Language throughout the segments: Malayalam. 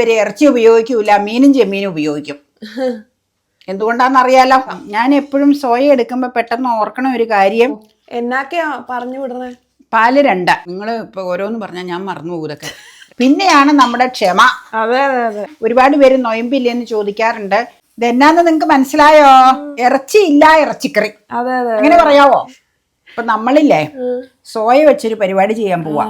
ഇവർ ഇറച്ചി ഉപയോഗിക്കൂല മീനും ചെമ്മീനും ഉപയോഗിക്കും. എന്തുകൊണ്ടാണെന്നറിയാലോ ഞാൻ എപ്പോഴും സോയ എടുക്കുമ്പോൾ പെട്ടെന്ന് ഓർക്കണ ഒരു കാര്യം. എന്നാക്കെയാ പറഞ്ഞു വിടണേ? പാൽ രണ്ട. നിങ്ങൾ ഇപ്പൊ ഓരോന്ന് പറഞ്ഞാൽ ഞാൻ മറന്നു പോകുതൊക്കെ പിന്നെയാണ് നമ്മുടെ ക്ഷമ. അതെ അതെ അതെ. ഒരുപാട് പേര് നൊയമ്പില്ലെന്ന് ചോദിക്കാറുണ്ട്. ഇതെന്നാന്ന് നിങ്ങൾക്ക് മനസ്സിലായോ? ഇറച്ചി ഇല്ല ഇറച്ചിക്കറി. അതെ അതെ അങ്ങനെ പറയാവോ? ഇപ്പൊ നമ്മളില്ലേ സോയ വെച്ചൊരു പരിപാടി ചെയ്യാൻ പോവാ.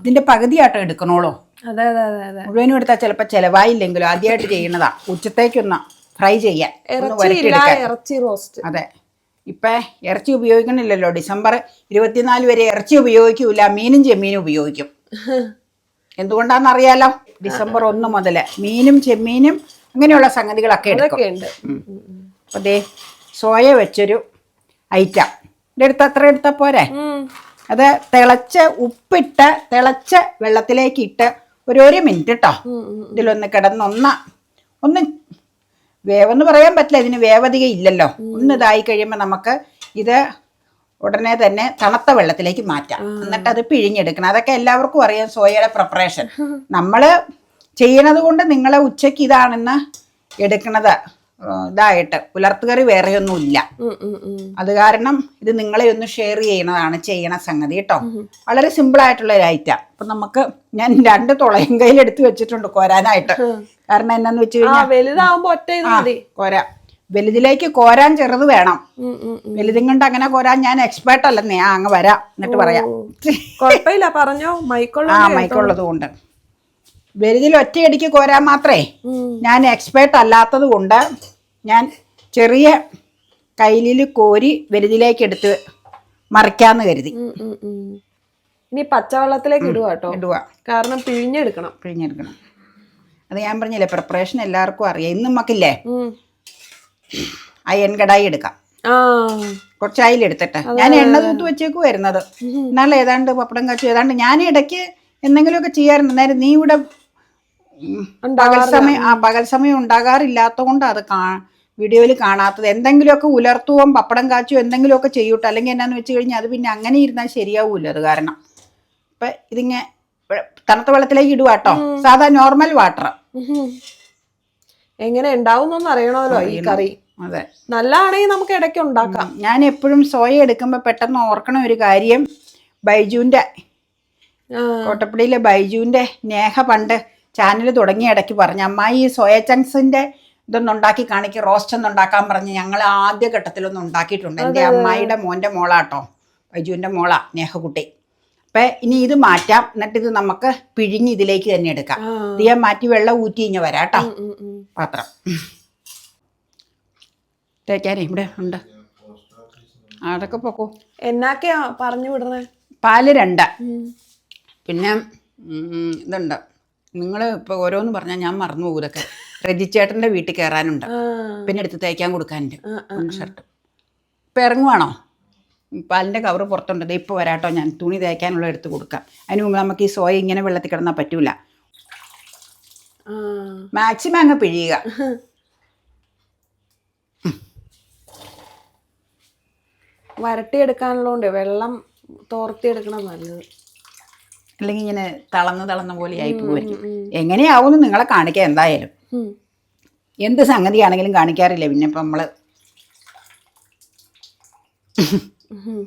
ഇതിന്റെ പകുതി എടുക്കണോളൂ. അതെ അതെ അതെ അതെ. മുഴുവനും എടുത്താൽ ചിലപ്പോൾ ചിലവായില്ലെങ്കിലും ആദ്യമായിട്ട് ചെയ്യുന്നതാ. ഉച്ചത്തേക്കൊന്ന് ഫ്രൈ ചെയ്യാൻ. ഒന്ന് ഇറച്ചി വരട്ടിയെടുക്കാൻ. ഇറച്ചി റോസ്റ്റ്. അതെ. ഇപ്പം ഇറച്ചി ഉപയോഗിക്കണില്ലല്ലോ. ഡിസംബർ ഇരുപത്തിനാല് വരെ ഇറച്ചി ഉപയോഗിക്കൂല. മീനും ചെമ്മീനും ഉപയോഗിക്കും. എന്തുകൊണ്ടാണെന്നറിയാലോ? ഡിസംബർ ഒന്ന് മുതൽ മീനും ചെമ്മീനും അങ്ങനെയുള്ള സംഗതികളൊക്കെ എടുക്കും. അതൊക്കെ ഉണ്ട്. അപ്പോൾ ദേ സോയ വെച്ചൊരു ഐറ്റം. ഇതെടുത്ത് അത്ര എടുത്താൽ പോരെ? അത് തിളച്ച് ഉപ്പിട്ട് തിളച്ച വെള്ളത്തിലേക്ക് ഇട്ട് ഒരു ഒരു മിനിറ്റ് കേട്ടോ ഇതിലൊന്ന് കിടന്നൊന്ന ഒന്ന് വേവെന്ന് പറയാൻ പറ്റില്ല ഇതിന് വേവതിക ഇല്ലല്ലോ. ഒന്ന് ഇതായി കഴിയുമ്പോൾ നമുക്ക് ഇത് ഉടനെ തന്നെ തണുത്ത വെള്ളത്തിലേക്ക് മാറ്റാം. എന്നിട്ട് അത് പിഴിഞ്ഞെടുക്കണം. അതൊക്കെ എല്ലാവർക്കും അറിയാം സോയയുടെ പ്രിപ്പറേഷൻ നമ്മൾ ചെയ്യണത് കൊണ്ട് നിങ്ങളെ ഉച്ചയ്ക്ക് ഇതാണെന്ന് എടുക്കണത്. ഇതായിട്ട്. പുലർത്തുകറി വേറെയൊന്നും ഇല്ല. അത് കാരണം ഇത് നിങ്ങളെ ഒന്ന് ഷെയർ ചെയ്യണതാണ് ചെയ്യണ സംഗതി കേട്ടോ വളരെ സിമ്പിൾ ആയിട്ടുള്ള ഒരു ഐറ്റം അപ്പൊ നമുക്ക് ഞാൻ രണ്ട് തുളയും കയ്യിൽ എടുത്തു വെച്ചിട്ടുണ്ട് കോരാനായിട്ട്. കാരണം എന്നാന്ന് വെച്ച് കഴിഞ്ഞാൽ കോരാ. വലുതിലേക്ക് കോരാൻ ചെറുത് വേണം. വലുതും കൊണ്ട് അങ്ങനെ കോരാൻ ഞാൻ എക്സ്പേർട്ട് അല്ല ആ അങ്ങ് വരാം. എന്നിട്ട് പറയാം. പറഞ്ഞോ. മൈക്കുള്ള ആ മൈക്കുള്ളത് കൊണ്ട്. വലുതിൽ ഒറ്റയടിക്ക് കോരാൻ മാത്രമേ ഞാൻ എക്സ്പേർട്ട് അല്ലാത്തത് കൊണ്ട് ഞാൻ ചെറിയ കയ്യിൽ കോരി വലുതിലേക്ക് എടുത്ത് മറിക്കാന്ന് കരുതി. ഇനി പച്ചവെള്ളത്തിലേക്ക് ഇടുക കേട്ടോ ഇടുക കാരണം പിഴിഞ്ഞെടുക്കണം. പിഴിഞ്ഞെടുക്കണം. അത് ഞാൻ പറഞ്ഞില്ലേ പ്രിപ്പറേഷൻ എല്ലാവർക്കും അറിയാം. ഇന്നും നമുക്കില്ലേ അയൻ അയൺ കടായി എടുക്കാം. കുറച്ച് അയിലെടുത്തിട്ട് ഞാൻ എണ്ണ തൂത്ത് വെച്ചേക്ക് വരുന്നത്. എന്നാൽ ഏതാണ്ട് പപ്പടം കാച്ചു ഏതാണ്ട് ഞാൻ ഇടയ്ക്ക് എന്തെങ്കിലുമൊക്കെ ചെയ്യാറുണ്ട്. നേരം നീ ഇവിടെ പകൽ സമയം ആ പകൽ സമയം ഉണ്ടാകാറില്ലാത്ത കൊണ്ട് അത് കാ വീഡിയോയിൽ കാണാത്തത്. എന്തെങ്കിലുമൊക്കെ ഉലർത്തുവോ പപ്പടം കാച്ചുവോ എന്തെങ്കിലുമൊക്കെ ചെയ്യൂട്ടോ? അല്ലെങ്കിൽ എന്നാന്ന് വെച്ച് കഴിഞ്ഞാൽ അത് പിന്നെ അങ്ങനെ ഇരുന്നാൽ ശരിയാവൂല അത് കാരണം. ഇപ്പൊ ഇതിങ്ങനെ തണുത്ത വെള്ളത്തിലേക്ക് ഇടുക കേട്ടോ സാധാ നോർമൽ വാട്ടർ. എങ്ങനെ ഉണ്ടാവുന്നൊന്നും അറിയണമല്ലോ ഈ കറി. അതെ. നല്ലതാണെങ്കിൽ നമുക്ക് ഇടയ്ക്ക് ഉണ്ടാക്കാം. ഞാൻ എപ്പോഴും സോയ എടുക്കുമ്പോൾ പെട്ടെന്ന് ഓർക്കണ ഒരു കാര്യം. ബൈജുവിന്റെ ആ, കോട്ടപ്പടിയിലെ ബൈജുവിന്റെ നേഹ പണ്ട് ചാനൽ തുടങ്ങിയ ഇടയ്ക്ക് പറഞ്ഞു അമ്മായി ഈ സോയ ചങ്ക്സിന്റെ ഇതൊന്നും ഉണ്ടാക്കി കാണിക്ക് റോസ്റ്റ് ഒന്നും ഉണ്ടാക്കാൻ പറഞ്ഞ് ഞങ്ങൾ ആദ്യ ഘട്ടത്തിലൊന്നും ഉണ്ടാക്കിയിട്ടുണ്ട്. എന്റെ അമ്മായിയുടെ മോന്റെ മോളാട്ടോ ബൈജുവിന്റെ മോളാ നേഹക്കുട്ടി അപ്പം ഇനി ഇത് മാറ്റാം. എന്നിട്ട് ഇത് നമുക്ക് പിഴിഞ്ഞ് ഇതിലേക്ക് തന്നെ എടുക്കാം. ഇത് ഞാൻ മാറ്റി വെള്ളം ഊറ്റി ഇഞ്ഞ് വരാം കേട്ടോ. പാത്രം. തേക്കാനേ ഇവിടെ ഉണ്ട്. അതൊക്കെ പൊക്കോ. എന്നാക്കെയാ പറഞ്ഞു വിടണേ പാൽ രണ്ട്. പിന്നെ ഇതുണ്ട്. നിങ്ങൾ ഇപ്പോൾ ഓരോന്ന് പറഞ്ഞാൽ ഞാൻ മറന്നു പോകും ഇതൊക്കെ രജിച്ചേട്ടന്റെ വീട്ടിൽ കയറാനുണ്ട് പിന്നെ എടുത്ത് തേക്കാൻ കൊടുക്കാനുണ്ട്. ഷർട്ട് ഇപ്പം ഇറങ്ങുവാണോ? പാലിന്റെ കവറ് പുറത്തുണ്ട്. ഇപ്പോൾ വരാട്ടോ ഞാൻ. തുണി തേക്കാനുള്ള എടുത്ത് കൊടുക്കാം. അതിന് മുമ്പ് നമുക്ക് ഈ സോയ ഇങ്ങനെ വെള്ളത്തിൽ കിടന്നാൽ പറ്റൂല. മാക്സിമം അങ്ങ് പിഴിയുക. വരട്ടിയെടുക്കാനുള്ളതുകൊണ്ട് വെള്ളം തോർത്തിയെടുക്കണം നല്ലത്. അല്ലെങ്കിൽ ഇങ്ങനെ തളന്ന് തളന്ന പോലെ ആയി പോകുമായിരിക്കും എങ്ങനെയാവുമെന്ന് നിങ്ങളെ കാണിക്കാം എന്തായാലും. എന്ത് സംഗതിയാണെങ്കിലും കാണിക്കാറില്ല. പിന്നെ ഇപ്പം നമ്മൾ ഉം.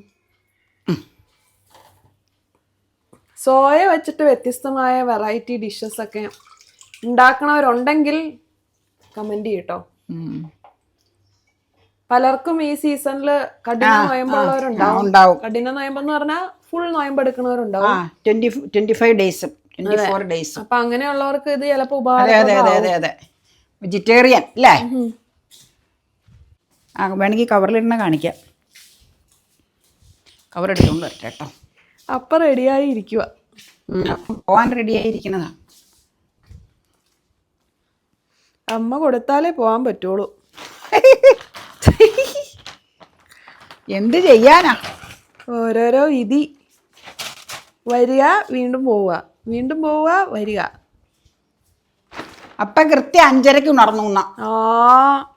സോയ വെച്ചിട്ട് വ്യത്യസ്തമായ വെറൈറ്റി ഡിഷസ് ഒക്കെ ഉണ്ടാക്കണവരുണ്ടെങ്കിൽ കമന്റ് ചെയ്യട്ടോ. പലർക്കും ഈ സീസണിൽ കഠിന നോയമ്പുള്ളവരുണ്ടാവും. കഠിന നോയമ്പ് എന്ന് പറഞ്ഞാൽ ഫുൾ നോയമ്പ് എടുക്കണവരുണ്ടാവും ട്വന്റി ഫൈവ് ഡേയ്സും ട്വന്റി ഫോർ ഡേയ്സ് അപ്പൊ അങ്ങനെയുള്ളവർക്ക് ഇത് ചിലപ്പോ അതെ അതെ അതെ അതെ അതെ. വെജിറ്റേറിയൻ അല്ലേ. ആ വേണമെങ്കിൽ കവറിലിടണ കാണിക്കാം. കവർ എടുത്തുകൊണ്ട് വരട്ടെ കേട്ടോ. അപ്പൊ റെഡിയായി ഇരിക്കുക പോവാൻ റെഡി ആയിരിക്കുന്നതാ അമ്മ കൊടുത്താലേ പോവാൻ പറ്റുള്ളൂ. എന്ത് ചെയ്യാനാ? ഓരോരോ വിധി. വരിക വീണ്ടും പോവുക. വീണ്ടും പോവുക വരിക. അപ്പ കൃത്യം അഞ്ചരക്ക് ഉണർന്നു എന്നാ ആ.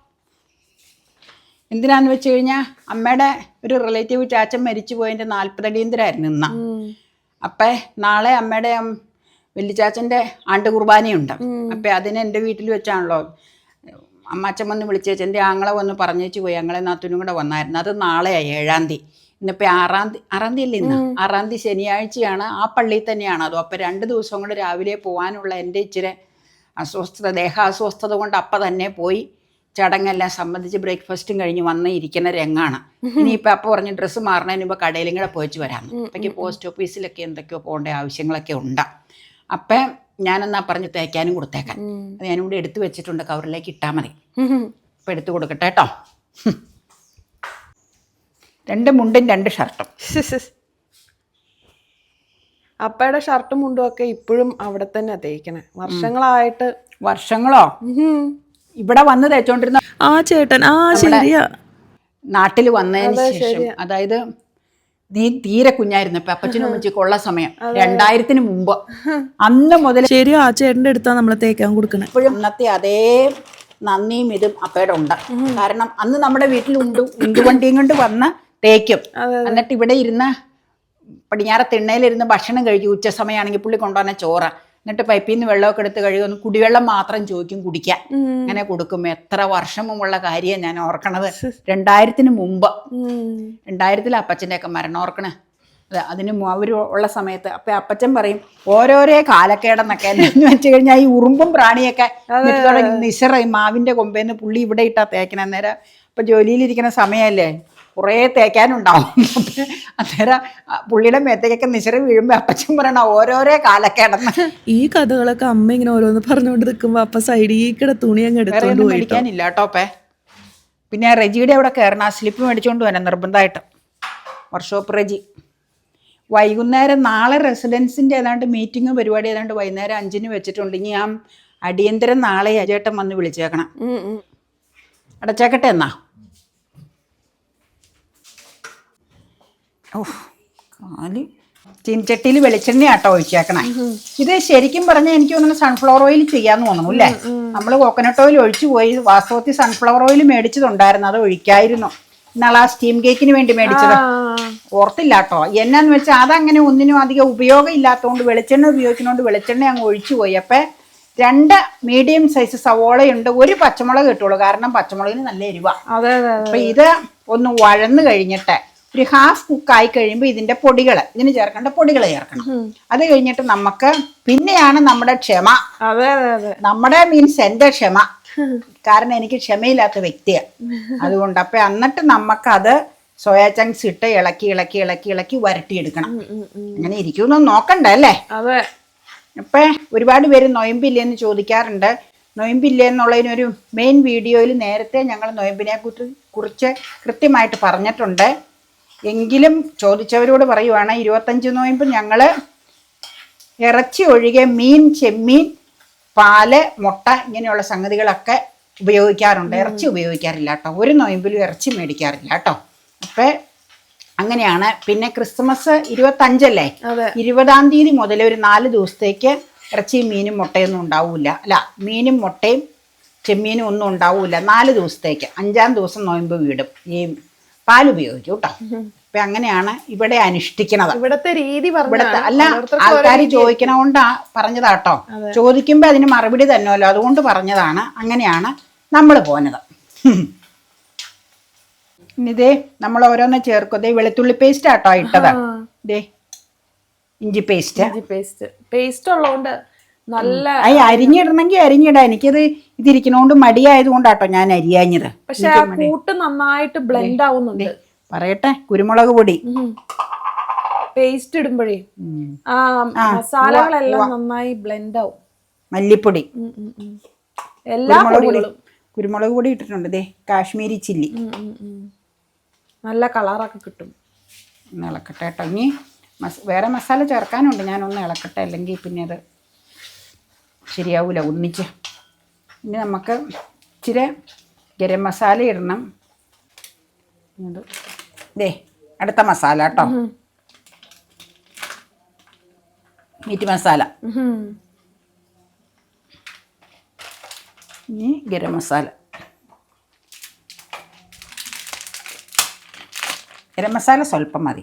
എന്തിനാന്ന് വെച്ച് കഴിഞ്ഞാൽ അമ്മയുടെ ഒരു റിലേറ്റീവ് ചാച്ചൻ മരിച്ചു പോയതിന്റെ നാൽപ്പതടിയന്തരായിരുന്നു ഇന്ന. അപ്പം നാളെ അമ്മയുടെ വലിയ വെല്ലിച്ചാച്ചന്റെ ആണ്ട് കുർബാനയുണ്ട്. അപ്പം അതിനെ എന്റെ വീട്ടിൽ വെച്ചാണല്ലോ അമ്മാച്ചൻ വന്ന് വിളിച്ചേച്ച് എന്റെ ആങ്ങളെ വന്ന് പറഞ്ഞേച്ച് പോയി ഞങ്ങളെ നാത്തൂനും കൂടെ വന്നായിരുന്നു. അത് നാളെയാണ് ഏഴാം തീയതി. ഇന്നിപ്പോൾ ആറാം തീയതി ആറാം തീയതി ഇന്ന്? ആറാം തീയതി ശനിയാഴ്ചയാണ്. ആ പള്ളിയിൽ തന്നെയാണ് അതും. അപ്പൊ രണ്ട് ദിവസം കൊണ്ട് രാവിലെ പോകാനുള്ള എന്റെ ഇച്ചിരി അസ്വസ്ഥത ദേഹാസ്വസ്ഥത കൊണ്ട് അപ്പം തന്നെ പോയി ചടങ്ങെല്ലാം സംബന്ധിച്ച് ബ്രേക്ക്ഫാസ്റ്റും കഴിഞ്ഞ് വന്ന് ഇരിക്കുന്ന രംഗാണ്. ഇനിയിപ്പോൾ അപ്പൊ പറഞ്ഞ് ഡ്രസ്സ് മാറണതിന് മുമ്പ് കടയിലും കൂടെ പോയിച്ച് വരാം അപ്പോഴേക്ക് പോസ്റ്റ് ഓഫീസിലൊക്കെ എന്തൊക്കെയോ പോകേണ്ട ആവശ്യങ്ങളൊക്കെ ഉണ്ട്. അപ്പം ഞാനെന്നാ പറഞ്ഞു തേക്കാനും കൊടുത്തേക്കാൻ. അത് ഞാനും കൂടി എടുത്തു വെച്ചിട്ടുണ്ട്. കവറിലേക്ക് ഇട്ടാൽ മതി. ഇപ്പം എടുത്തു കൊടുക്കട്ടെ കേട്ടോ. രണ്ട് മുണ്ടും രണ്ട് ഷർട്ടും. അപ്പയുടെ ഷർട്ടും മുണ്ടും ഒക്കെ ഇപ്പോഴും അവിടെ തന്നെ തേക്കണേ. വർഷങ്ങളായിട്ട്. വർഷങ്ങളോ? ഇവിടെ വന്ന് തേച്ചോണ്ടിരുന്ന ആ ചേട്ടൻ ആ ശരിയാ. നാട്ടിൽ വന്നതിന് ശേഷം അതായത് നീ തീരെ കുഞ്ഞായിരുന്നു അപ്പച്ചനും അമ്മച്ചിക്കും ഉള്ള സമയം. രണ്ടായിരത്തിന് മുമ്പ്. അന്ന് മുതൽ ശരിയാ ആ ചേട്ടന്റെ അടുത്താ നമ്മൾ തേക്കാൻ കൊടുക്കണേ. ഇപ്പോഴും അന്നത്തെ അതേ നന്ദിയും ഇതും അപ്പയുടെ ഉണ്ട്. കാരണം അന്ന് നമ്മുടെ വീട്ടിൽ ഉണ്ട് ഉണ്ടുവണ്ടിയും കൊണ്ട് വന്ന് തേക്കും. എന്നിട്ട് ഇവിടെ ഇരുന്ന് പടിഞ്ഞാറ തിണ്ണയിലിരുന്ന് ഭക്ഷണം കഴിക്കും. ഉച്ച സമയമാണെങ്കിൽ പുള്ളി കൊണ്ടുവന്ന ചോറ്. എന്നിട്ട് പൈപ്പിൽ നിന്ന് വെള്ളമൊക്കെ എടുത്ത് കഴുകുന്നു കുടിവെള്ളം മാത്രം ചോദിക്കും കുടിക്കാൻ. അങ്ങനെ കൊടുക്കും. എത്ര വർഷം മുമ്പുള്ള കാര്യമാണ് ഞാൻ ഓർക്കണത്. രണ്ടായിരത്തിന് മുമ്പ്. രണ്ടായിരത്തിൽ അപ്പച്ചന്റെ ഒക്കെ മരണം ഓർക്കണേ. അതെ അതിന് അവർ ഉള്ള സമയത്ത്. അപ്പൊ അപ്പച്ചൻ പറയും ഓരോരോ കാലക്കേടെന്നൊക്കെ എന്ന് വെച്ച് കഴിഞ്ഞാൽ ഈ ഉറുമ്പും പ്രാണിയൊക്കെ നിസറ മാവിന്റെ കൊമ്പേന്ന് പുള്ളി ഇവിടെ ഇട്ടാ തേക്കണ അന്നേരം. ഇപ്പൊ ജോലിയിലിരിക്കുന്ന സമയമല്ലേ കുറേ തേക്കാനുണ്ടാവും. അന്നേരം പുള്ളിയുടെ മേത്തേക്കൊക്കെ നിസറ വീഴുമ്പോ അപ്പച്ചൻ പറയണ ഓരോരോ കാലക്കേടെന്ന് ഈ കഥകളൊക്കെ അമ്മ ഇങ്ങനെ ഓരോന്ന് പറഞ്ഞുകൊണ്ട് നിൽക്കുമ്പോ അപ്പ സൈഡിൽ കിട തുണി അങ്ങ് എടുത്തോണ്ട് മേടിക്കാനില്ല കേട്ടോപ്പേ പിന്നെ റെജിയുടെ അവിടെ കയറണം ആ സ്ലിപ്പ് മേടിച്ചോണ്ട് വരാം നിർബന്ധമായിട്ട്. വർക്ക്ഷോപ്പ് റെജി. വൈകുന്നേരം നാളെ റെസിഡൻസിന്റെ ഏതാണ്ട് മീറ്റിംഗ് പരിപാടി ഏതാണ്ട് വൈകുന്നേരം അഞ്ചിന് വെച്ചിട്ടുണ്ട്. ഇനി ഞാൻ അടിയന്തരം നാളെ അജേട്ടൻ വന്ന് വിളിച്ചേക്കണം. അടച്ചേക്കട്ടെ എന്നാ? ഓ കാൽ. ചീൻചട്ടിയിൽ വെളിച്ചെണ്ണ ആട്ടോ ഒഴിച്ചേക്കണേ. ഇത് ശരിക്കും പറഞ്ഞാൽ എനിക്ക് തോന്നുന്നു സൺഫ്ലവർ ഓയിൽ ചെയ്യാന്ന് തോന്നുന്നു അല്ലേ? നമ്മൾ കോക്കനട്ട് ഓയിൽ ഒഴിച്ചു പോയി. വാസ്തവത്തിൽ സൺഫ്ലവർ ഓയിൽ മേടിച്ചതുണ്ടായിരുന്നു. അത് ഒഴിക്കായിരുന്നു. എന്നാൽ ആ സ്റ്റീം കേക്കിന് വേണ്ടി മേടിച്ചത്. ഓർത്തില്ല കേട്ടോ എന്നാന്ന് വെച്ചാൽ അതങ്ങനെ ഒന്നിനും അധികം ഉപയോഗം ഇല്ലാത്തതുകൊണ്ട് വെളിച്ചെണ്ണ ഉപയോഗിക്കുന്നതുകൊണ്ട് വെളിച്ചെണ്ണ അങ്ങ് ഒഴിച്ചു പോയി. അപ്പം രണ്ട് മീഡിയം സൈസ് സവോളയുണ്ട്. ഒരു പച്ചമുളക് കിട്ടുള്ളൂ. കാരണം പച്ചമുളകിന് നല്ല എരിവാ. അപ്പൊ ഇത് ഒന്ന് വഴന്ന് കഴിഞ്ഞിട്ട് ഒരു ഹാഫ് കുക്കായി കഴിയുമ്പോൾ ഇതിന്റെ പൊടികൾ ഇതിന് ചേർക്കേണ്ട പൊടികൾ ചേർക്കണം. അത് കഴിഞ്ഞിട്ട് നമുക്ക് പിന്നെയാണ് നമ്മുടെ ക്ഷമ. നമ്മുടെ മീൻസ് എന്റെ ക്ഷമ. കാരണം എനിക്ക് ക്ഷമയില്ലാത്ത വ്യക്തിയാണ് അതുകൊണ്ട് അപ്പൊ എന്നിട്ട് നമുക്കത് സോയാ ചങ്ക്സ് ഇട്ട് ഇളക്കി ഇളക്കി ഇളക്കി ഇളക്കി വരട്ടിയെടുക്കണം. അങ്ങനെ ഇരിക്കുമെന്ന് നോക്കണ്ട അല്ലേ? അപ്പൊ ഒരുപാട് പേര് നൊയമ്പില്ലേന്ന് ചോദിക്കാറുണ്ട്. നൊയമ്പില്ല എന്നുള്ളതിനൊരു മെയിൻ വീഡിയോയിൽ നേരത്തെ ഞങ്ങൾ നൊയമ്പിനെ കുറിച്ച് കുറിച്ച് കൃത്യമായിട്ട് പറഞ്ഞിട്ടുണ്ട്. എങ്കിലും ചോദിച്ചവരോട് പറയുവാണ് ഇരുപത്തഞ്ച് നോയമ്പ് ഞങ്ങൾ ഇറച്ചി ഒഴികെ മീൻ ചെമ്മീൻ പാൽ മുട്ട ഇങ്ങനെയുള്ള സംഗതികളൊക്കെ ഉപയോഗിക്കാറുണ്ട്. ഇറച്ചി ഉപയോഗിക്കാറില്ല കേട്ടോ. ഒരു നോയമ്പിലും ഇറച്ചി മേടിക്കാറില്ല കേട്ടോ. അപ്പം അങ്ങനെയാണ്. പിന്നെ ക്രിസ്മസ് ഇരുപത്തഞ്ചല്ലേ. ഇരുപതാം തീയതി മുതൽ ഒരു നാല് ദിവസത്തേക്ക് ഇറച്ചിയും മീനും മുട്ടയൊന്നും ഉണ്ടാവില്ല അല്ല മീനും മുട്ടയും ചെമ്മീനും ഒന്നും ഉണ്ടാവില്ല നാല് ദിവസത്തേക്ക്. അഞ്ചാം ദിവസം നോയമ്പ് വീടും. ഈ പാൽ ഉപയോഗിക്കും കേട്ടോ അപ്പൊ അങ്ങനെയാണ് ഇവിടെ അനുഷ്ഠിക്കണത്. ഇവിടത്തെ രീതി ഇവിടുത്തെ അല്ല ആൾക്കാർ ചോദിക്കണ കൊണ്ടാ പറഞ്ഞതാട്ടോ ചോദിക്കുമ്പോ അതിന് മറുപടി തന്നെയല്ലോ അതുകൊണ്ട് പറഞ്ഞതാണ്. അങ്ങനെയാണ് നമ്മൾ പോനത് ഇതേ നമ്മൾ ഓരോന്ന് ചേർക്കും. ദേ വെളുത്തുള്ളി പേസ്റ്റ് ആട്ടോ ഇട്ടത്. ദേ ഇഞ്ചി പേസ്റ്റ് ഇഞ്ചി പേസ്റ്റ് പേസ്റ്റ് ഉള്ളതുകൊണ്ട് നല്ല അയ്യ അരിഞ്ഞിടണമെങ്കിൽ അരിഞ്ഞിടാം. എനിക്കത് ഇതിരിക്കണോണ്ട് മടിയായതുകൊണ്ടാട്ടോ ഞാൻ അരിയാഞ്ഞത്. പക്ഷെ ആ കൂട്ട് നന്നായിട്ട് ബ്ലെൻഡ് ആവുന്നുണ്ട്. പറയട്ടെ കുരുമുളക് പൊടി. പേസ്റ്റ് ഇടുമ്പോഴേ ആ മസാലകളെല്ലാം നന്നായി ബ്ലെൻഡ് ആവും. മല്ലിപ്പൊടി. എല്ലാ കുരുമുളക് പൊടി. പൊടികളും. കുരുമുളക് പൊടി ഇട്ടിട്ടുണ്ട്. ദേ കാശ്മീരി ചില്ലി. നല്ല കളറൊക്കെ കിട്ടും. ഇളക്കട്ടെ കേട്ടോ. ഇനി വേറെ മസാല ചേർക്കാനുണ്ട്. ഞാനൊന്ന് ഇളക്കട്ടെ. അല്ലെങ്കിൽ പിന്നെ അത് ശരിയാവൂല ഒന്നിച്ച്. ഇനി നമുക്ക് ഇച്ചിരി ഗരം മസാല ഇടണം. ദേ അടുത്ത മസാല കേട്ടോ. മീറ്റ് മസാല. ഇനി ഗരം മസാല. ഗരം മസാല സ്വല്പം മതി.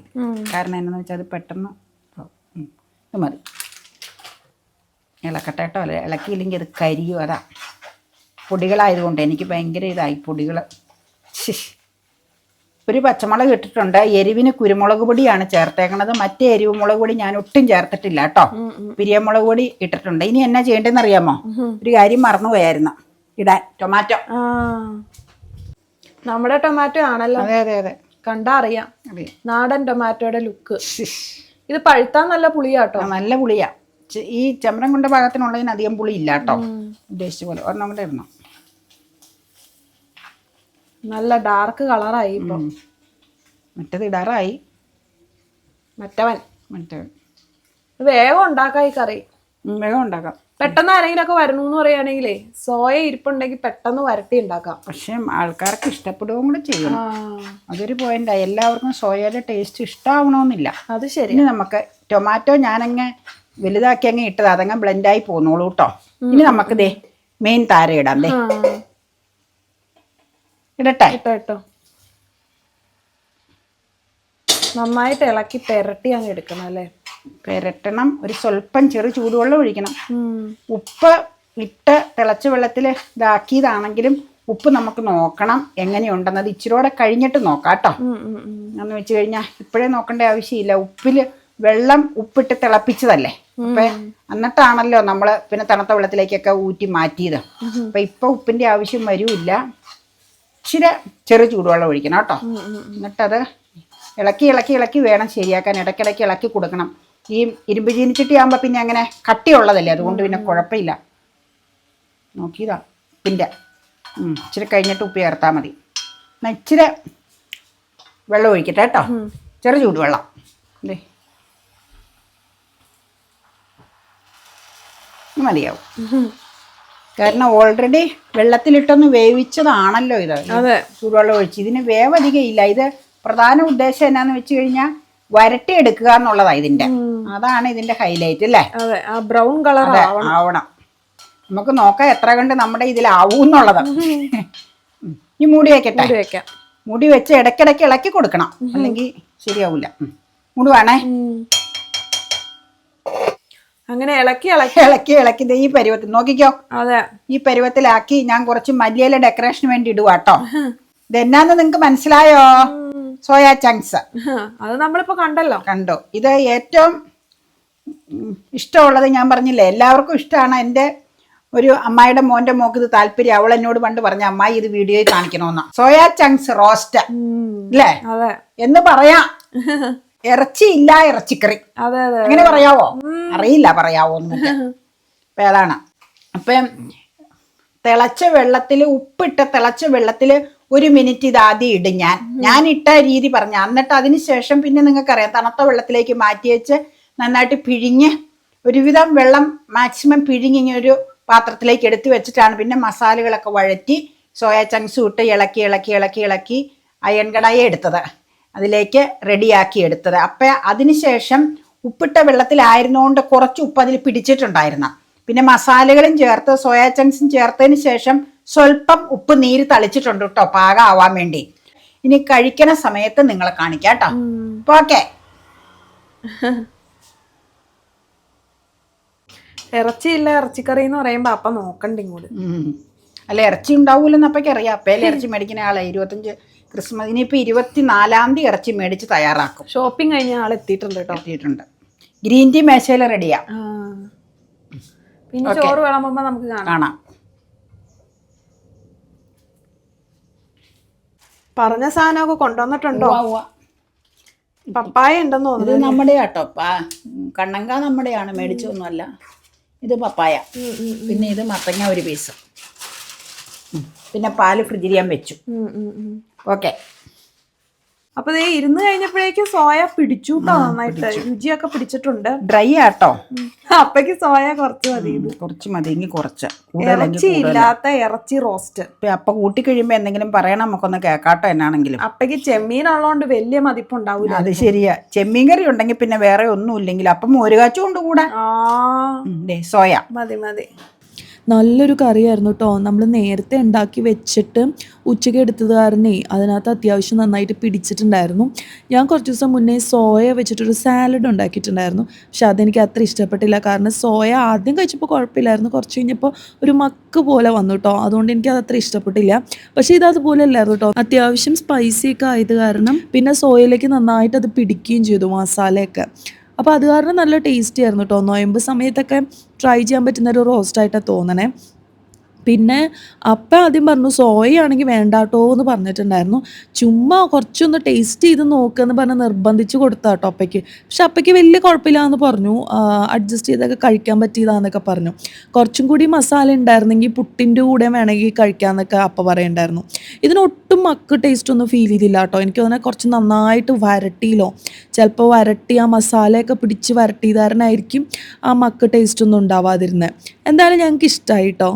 കാരണം എന്താണെന്ന് വെച്ചാൽ അത് പെട്ടെന്ന് ഇത് മതി. ഇളക്കട്ടെ കേട്ടോ അല്ലെ ഇളക്കിയില്ലെങ്കിൽ അത് കരിയും അതാ. പൊടികളായതുകൊണ്ട് എനിക്ക് ഭയങ്കര ഇതായി പൊടികൾ ഒരു പച്ചമുളക് ഇട്ടിട്ടുണ്ട്. എരിവിന് കുരുമുളക് പൊടിയാണ് ചേർത്തേക്കണത്. മറ്റേ എരിവ് മുളക് പൊടി ഞാൻ ഒട്ടും ചേർത്തിട്ടില്ല കേട്ടോ. പിരിയമുളക് പൊടി ഇട്ടിട്ടുണ്ട്. ഇനി എന്നാ ചെയ്യേണ്ടതെന്ന് അറിയാമോ? ഒരു കാര്യം മറന്നുപോയായിരുന്നു ഇടാൻ. ടൊമാറ്റോ. നമ്മുടെ ടൊമാറ്റോ ആണല്ലോ. അതെ അതെ അതെ. കണ്ടാ അറിയാം. നാടൻ ടൊമാറ്റോയുടെ ലുക്ക്. ഇത് പഴുത്താൻ നല്ല പുളിയാട്ടോ. നല്ല പുളിയാ. ഈ ചമരം കൊണ്ട ഭാഗത്തിനുള്ളതിന് അധികം പുളി ഇല്ല കേട്ടോ ഉദ്ദേശിച്ച പോലെ. ഒരെണ്ണം കൂടെ ഇടണം. നല്ല ഡാർക്ക് കളറായി ഇപ്പൊ. മറ്റേത് ഇടാറായി. മറ്റവൻ. മറ്റവൻ. വേഗം ഉണ്ടാക്കാം ഈ കറി. വേഗം ഉണ്ടാക്കാം. പെട്ടെന്ന് ആരെങ്കിലും ഒക്കെ വരണു എന്ന് പറയുകയാണെങ്കിലേ സോയ ഇരിപ്പുണ്ടെങ്കിൽ പെട്ടെന്ന് വരട്ടി ഉണ്ടാക്കാം. പക്ഷെ ആൾക്കാർക്ക് ഇഷ്ടപ്പെടുകയും കൂടെ ചെയ്യണം. അതൊരു പോയിന്റാ. എല്ലാവർക്കും സോയയുടെ ടേസ്റ്റ് ഇഷ്ടമാവണമെന്നില്ല അത് ശരി നമുക്ക് ടൊമാറ്റോ ഞാനങ്ങ് വലുതാക്കി അങ്ങ് ഇട്ടത്. അതങ്ങ് ബ്ലെൻഡായി പോന്നോളൂ കേട്ടോ ഇനി നമുക്ക് ദേ മെയിൻ താര ഇടാം ദേ. ഇടട്ടെ? കേട്ടോ നന്നായിട്ട് ഇളക്കി പെരട്ടി അങ്ങ് എടുക്കണം അല്ലേ? പെരട്ടണം. ഒരു സ്വല്പം ചെറു ചൂടുവെള്ളം ഒഴിക്കണം. ഉപ്പ് ഇട്ട് തിളച്ച വെള്ളത്തിൽ ഇതാക്കിയതാണെങ്കിലും ഉപ്പ് നമുക്ക് നോക്കണം. എങ്ങനെയുണ്ടെന്നത് ഇച്ചിരൂടെ കഴിഞ്ഞിട്ട് നോക്കാം കേട്ടോ. എന്ന് വെച്ച് കഴിഞ്ഞാൽ ഇപ്പോഴേ നോക്കേണ്ട ആവശ്യമില്ല. ഉപ്പിൽ വെള്ളം ഉപ്പിട്ട് തിളപ്പിച്ചതല്ലേ? അപ്പൊ എന്നിട്ടാണല്ലോ നമ്മൾ പിന്നെ തണുത്ത വെള്ളത്തിലേക്കൊക്കെ ഊറ്റി മാറ്റിയത്. അപ്പൊ ഇപ്പൊ ഉപ്പിന്റെ ആവശ്യം വരൂല്ല ഇച്ചിരി ചെറു ചൂടുവെള്ളം ഒഴിക്കണം കേട്ടോ. എന്നിട്ടത് ഇളക്കി ഇളക്കി ഇളക്കി വേണം ശരിയാക്കാൻ. ഇടയ്ക്കിടയ്ക്ക് ഇളക്കി കൊടുക്കണം. ഈ ഇരുമ്പ് ചീനിച്ചട്ടി ആകുമ്പോൾ പിന്നെ അങ്ങനെ കട്ടിയുള്ളതല്ലേ? അതുകൊണ്ട് പിന്നെ കുഴപ്പമില്ല. നോക്കിയതാ ഉപ്പിന്റെ ഇച്ചിരി കഴിഞ്ഞിട്ട് ഉപ്പ് ചേർത്താൽ മതി. എന്നാ ഇച്ചിരി വെള്ളം ഒഴിക്കട്ടെ കേട്ടോ. ചെറു ചൂടുവെള്ളം. ദേ. മതിയാവും. കാരണം ഓൾറെഡി വെള്ളത്തിലിട്ടൊന്ന് വേവിച്ചതാണല്ലോ ഇത്. ചൂടുവെള്ളം ഒഴിച്ച്. ഇതിന് വേവധികം ഇല്ല. ഇത് പ്രധാന ഉദ്ദേശം എന്നാന്ന് വെച്ച് കഴിഞ്ഞാൽ വരട്ടി എടുക്കുക എന്നുള്ളതാ ഇതിന്റെ. അതാണ് ഇതിന്റെ ഹൈലൈറ്റ് അല്ലേ? ബ്രൗൺ കളർ ആവണം. നമുക്ക് നോക്കാം എത്ര കണ്ട് നമ്മുടെ ഇതിലാവൂ എന്നുള്ളത്. ഈ മൂടി വെക്കട്ടെ? വെക്കാം. മുടി വെച്ച് ഇടയ്ക്കിടയ്ക്ക് ഇളക്കി കൊടുക്കണം. അല്ലെങ്കിൽ ശരിയാവില്ല മുടുവാണേ? അങ്ങനെ ഇളക്കി ഇളക്കി. ഇളക്കി ഇളക്കി. ഈ പരുവത്തിൽ നോക്കിക്കോ. അതെ. ഈ പരുവത്തിലാക്കി ഞാൻ കുറച്ച് മല്ലിയല ഡെക്കറേഷന് വേണ്ടി ഇടുക കേട്ടോ ഇതെന്നാന്ന് നിങ്ങക്ക് മനസ്സിലായോ? Soya chunks. അത് നമ്മളിപ്പോ കണ്ടല്ലോ. കണ്ടോ? ഇത് ഏറ്റവും ഇഷ്ടമുള്ളത് ഞാൻ പറഞ്ഞില്ലേ എല്ലാവർക്കും ഇഷ്ടമാണ്. എന്റെ ഒരു അമ്മായിയുടെ മോന്റെ മോക്ക് ഇത് താല്പര്യം. അവൾ എന്നോട് പണ്ട് പറഞ്ഞ അമ്മായി ഇത് വീഡിയോയിൽ കാണിക്കണമെന്നാ സോയാ ചങ്ക്സ് റോസ്റ്റ്. അല്ലേ? എന്ന് പറയാം. ഇറച്ചി ഇല്ല ഇറച്ചിക്കറി. അതെ അതെ അങ്ങനെ പറയാവോ? അറിയില്ല പറയാവോ ഒന്നും അപ്പൊ അതാണ്. അപ്പം തിളച്ച വെള്ളത്തിൽ ഉപ്പിട്ട തിളച്ച വെള്ളത്തിൽ ഒരു മിനിറ്റ് ഇത് ആദ്യം ഇടും ഞാൻ. ഞാൻ ഇട്ട രീതി പറഞ്ഞു. എന്നിട്ട് അതിന് ശേഷം പിന്നെ നിങ്ങൾക്കറിയാം തണുത്ത വെള്ളത്തിലേക്ക് മാറ്റി വെച്ച് നന്നായിട്ട് പിഴിഞ്ഞ് ഒരുവിധം വെള്ളം മാക്സിമം പിഴിഞ്ഞ് ഒരു പാത്രത്തിലേക്ക് എടുത്തു വെച്ചിട്ടാണ് പിന്നെ മസാലകളൊക്കെ വഴറ്റി സോയാ ചങ്ക്സ് ഇട്ട് ഇളക്കി ഇളക്കി ഇളക്കി ഇളക്കി അയൺ കടായി എടുത്തത്. അതിലേക്ക് റെഡിയാക്കി എടുത്തത്. അപ്പം അതിനുശേഷം ഉപ്പിട്ട വെള്ളത്തിലായിരുന്നുകൊണ്ട് കുറച്ച് ഉപ്പ് അതിൽ പിടിച്ചിട്ടുണ്ടായിരുന്നു. പിന്നെ മസാലകളും ചേർത്ത് സോയാ ചങ്ക്സും ചേർത്തതിന് ശേഷം സ്വല്പം ഉപ്പ് നീര് തളിച്ചിട്ടുണ്ട് കേട്ടോ പാകമാവാൻ വേണ്ടി. ഇനി കഴിക്കണ സമയത്ത് നിങ്ങളെ കാണിക്കാം കേട്ടോ അപ്പൊ ഓക്കെ. ഇറച്ചിയില്ല ഇറച്ചിക്കറി എന്ന് പറയുമ്പോ അപ്പൊ നോക്കണ്ട ഇങ്ങോട്ട്. അല്ല ഇറച്ചി ഉണ്ടാവൂലെന്ന് അപ്പൊക്കറിയാം അപ്പേലെ ഇറച്ചി മേടിക്കുന്ന ആളെ ഇരുപത്തഞ്ച് ക്രിസ്മസ് ഇനിയിപ്പോ ഇരുപത്തിനാലാം തീയതി ഇറച്ചി മേടിച്ച് തയ്യാറാക്കും. ഷോപ്പിംഗ് കഴിഞ്ഞ ആൾ എത്തിയിട്ടുണ്ട് കേട്ടോ. എത്തിയിട്ടുണ്ട്. ഗ്രീൻ ടീ മേശയിൽ റെഡിയാ. പിന്നെ ചോറ് വിളമ്പുമ്പോൾ നമുക്ക് കാണാം. പറഞ്ഞ സാധനമൊക്കെ കൊണ്ടുവന്നിട്ടുണ്ടോ. പപ്പായ ഉണ്ടെന്ന് ഇത് തോന്നുന്നു. നമ്മുടെ കേട്ടോ കണ്ണങ്ക നമ്മുടെയാണ് മേടിച്ചൊന്നുമല്ല. ഇത് പപ്പായ. പിന്നെ ഇത് മത്തങ്ങ ഒരു പീസ്. പിന്നെ പാൽ ഫ്രിഡ്ജിൽ ഞാൻ വെച്ചു. ഓക്കെ. അപ്പൊ ദേ ഇരുന്ന് കഴിഞ്ഞപ്പോഴേക്കും സോയ പിടിച്ചു കേട്ടോ നന്നായിട്ട്. രുചിയൊക്കെ പിടിച്ചിട്ടുണ്ട്. ഡ്രൈ ആട്ടോ. അപ്പക്ക് സോയ കുറച്ച് മതി കുറച്ച് മതി. എങ്കിൽ കുറച്ച്. ഇറച്ചി ഇല്ലാത്ത ഇറച്ചി റോസ്റ്റ്. അപ്പൊ കൂട്ടി കഴിയുമ്പോ എന്തെങ്കിലും പറയണം. നമുക്കൊന്ന് കേക്കാട്ടോ എന്നാണെങ്കിലും. അപ്പക്ക് ചെമ്മീൻ ഉള്ളതുകൊണ്ട് വലിയ മതിപ്പുണ്ടാവൂല. അത് ശരിയാ. ചെമ്മീൻ കറി ഉണ്ടെങ്കിൽ പിന്നെ വേറെ ഒന്നും ഇല്ലെങ്കിൽ അപ്പം കൂടെ ആ. ദേ സോയ. മതി മതി. നല്ലൊരു കറിയായിരുന്നു കേട്ടോ നമ്മൾ നേരത്തെ ഉണ്ടാക്കി വെച്ചിട്ട് ഉച്ചയ്ക്ക് എടുത്തത് കാരണേ അതിനകത്ത് അത്യാവശ്യം നന്നായിട്ട് പിടിച്ചിട്ടുണ്ടായിരുന്നു. ഞാൻ കുറച്ച് ദിവസം മുന്നേ സോയ വെച്ചിട്ടൊരു സാലഡ് ഉണ്ടാക്കിയിട്ടുണ്ടായിരുന്നു. പക്ഷെ അതെനിക്ക് അത്ര ഇഷ്ടപ്പെട്ടില്ല. കാരണം സോയ ആദ്യം കഴിച്ചപ്പോൾ കുഴപ്പമില്ലായിരുന്നു. കുറച്ച് കഴിഞ്ഞപ്പോൾ ഒരു മക്ക് പോലെ വന്നു കേട്ടോ അതുകൊണ്ട് എനിക്ക് അത് അത്ര ഇഷ്ടപ്പെട്ടില്ല. പക്ഷേ ഇത് അതുപോലെ അല്ലായിരുന്നു കേട്ടോ അത്യാവശ്യം സ്പൈസി ഒക്കെ ആയത് കാരണം പിന്നെ സോയയിലേക്ക് നന്നായിട്ട് അത് പിടിക്കുകയും ചെയ്തു മസാലയൊക്കെ. അപ്പോൾ അത് കാരണം നല്ല ടേസ്റ്റി ആയിരുന്നു കേട്ടോ നോയമ്പ് സമയത്തൊക്കെ ട്രൈ ചെയ്യാൻ പറ്റുന്ന ഒരു റോസ്റ്റായിട്ടാണ് തോന്നണേ. പിന്നെ അപ്പ ആദ്യം പറഞ്ഞു സോയ ആണെങ്കിൽ വേണ്ടാട്ടോ എന്ന് പറഞ്ഞിട്ടുണ്ടായിരുന്നു. ചുമ്മാ കുറച്ചൊന്ന് ടേസ്റ്റ് ചെയ്ത് നോക്കുകയെന്ന് പറഞ്ഞ് നിർബന്ധിച്ച് കൊടുത്ത കേട്ടോ അപ്പയ്ക്ക്. പക്ഷെ അപ്പയ്ക്ക് വലിയ കുഴപ്പമില്ല എന്ന് പറഞ്ഞു അഡ്ജസ്റ്റ് ചെയ്തൊക്കെ കഴിക്കാൻ പറ്റിയതാന്നൊക്കെ പറഞ്ഞു. കുറച്ചും കൂടി മസാല ഉണ്ടായിരുന്നെങ്കിൽ പുട്ടിന്റെ കൂടെ വേണമെങ്കിൽ കഴിക്കാമെന്നൊക്കെ അപ്പ പറയുണ്ടായിരുന്നു. ഇതിനൊട്ടും മക്ക് ടേസ്റ്റ് ഒന്നും ഫീൽ ചെയ്തില്ല കേട്ടോ എനിക്ക് തോന്നുന്നത് കുറച്ച് നന്നായിട്ട് വരട്ടിയിലോ ചിലപ്പോൾ വരട്ടി ആ മസാലയൊക്കെ പിടിച്ച് വരട്ടിയതാരനായിരിക്കും ആ മക്ക് ടേസ്റ്റ് ഒന്നും ഉണ്ടാവാതിരുന്നത് എന്തായാലും ഞങ്ങൾക്ക് ഇഷ്ടമായി കേട്ടോ